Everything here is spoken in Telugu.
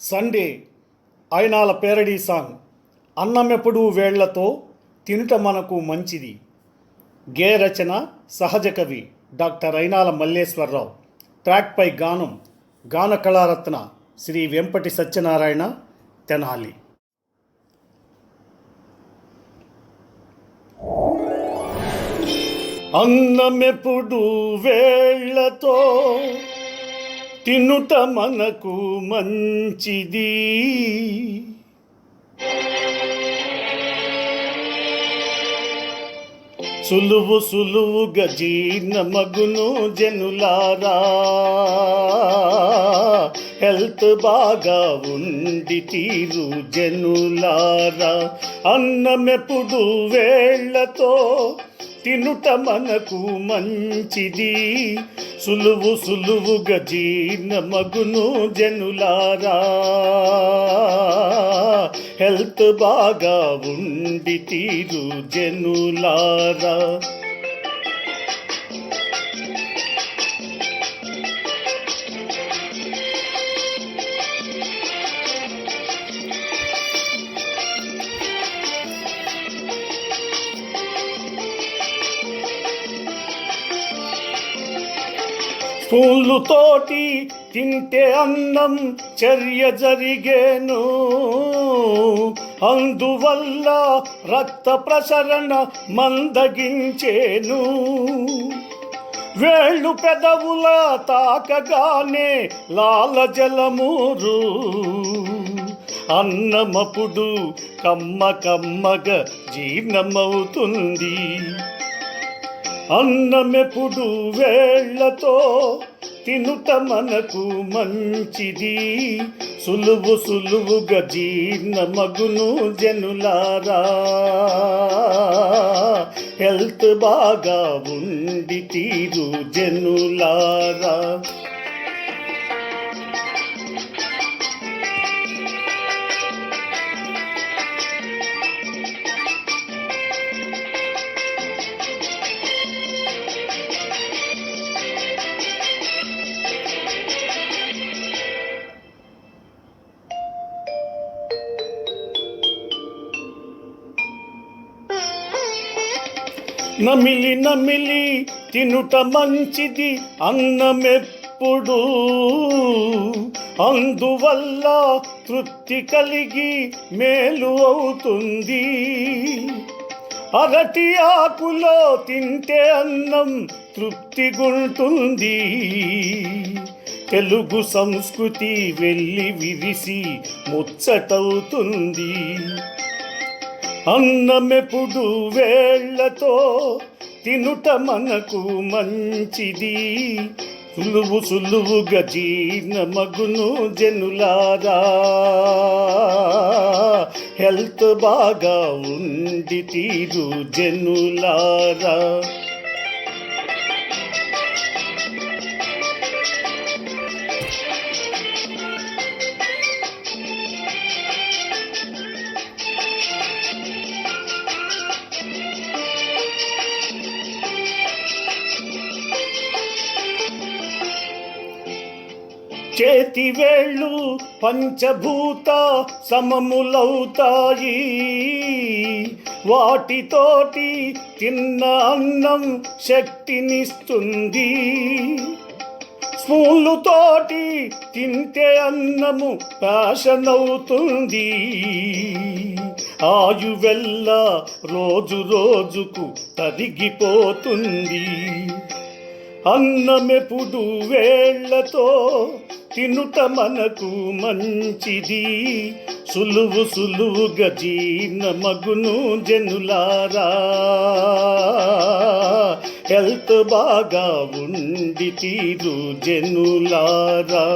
సండే అయినాల పేరడీ సాంగ్. అన్నమెప్పుడూ వేళ్ళతో తినుట మనకు మంచిది. గే రచన సహజ కవి డాక్టర్ అయినాల మల్లేశ్వరరావు. ట్రాక్పై గానం గాన కళారత్న శ్రీ వెంపటి సత్యనారాయణ తెనాలి. అన్నమెప్పుడు వేళ్ళతో తినుట మనకు మంచిది. సులువు సులువు గజీన మగును జనులారా. హెల్త్ బాగా ఉండి తీరు జనులారా. అన్నమెప్పుడు వేళ్ళతో తినుట మనకు మంచిది. సులువు సులువు గజీన మగును జనులారా. హెల్త్ బాగా ఉండి తీరు జనులారా. స్పూన్లు తోటి తింటే అన్నం చర్య జరిగేను. అందువల్ల రక్త ప్రసరణ మందగించేను. వేళ్ళు పెదవుల తాకగానే లాల జలమూరు అన్నమప్పుడు కమ్మ కమ్మగ జీర్ణమవుతుంది. అన్నమెప్పుడు వేళ్ళతో తినుట మనకు మంచిది. సులువు సులువుగా జీర్ణ మగును జనులారా. హెల్త్ బాగా ఉండి తీరు జనులారా. నమిలి నమిలి తినుట మంచిది అన్నమెప్పుడు. అందువల్ల తృప్తి కలిగి మేలు అవుతుంది. అరటి ఆకులో తింటే అన్నం తృప్తిగుంటుంది తెలుగు సంస్కృతి వెళ్ళి విరిసి ముచ్చటవుతుంది. అన్నమెప్పుడు వేళ్ళతో తినుట మనకు మంచిది. సులువు సులువుగా జీర్ణ మగును జనులారా. హెల్త్ బాగా ఉండి తీరు జనులారా. చేతి వేళ్ళు పంచభూత సమములవుతాయి. వాటితోటి తిన్న అన్నం శక్తినిస్తుంది. స్పూలుతోటి తింటే అన్నము ప్యాషన్ అవుతుంది రోజు రోజుకు తరిగిపోతుంది. అన్నమెప్పుడు వేళ్ళతో తినుట మనకు మంచిది. సులువు సులువుగా జీర్ణ మగును జనులారా. హెల్త్ బాగా ఉండి తీరు జనులారా.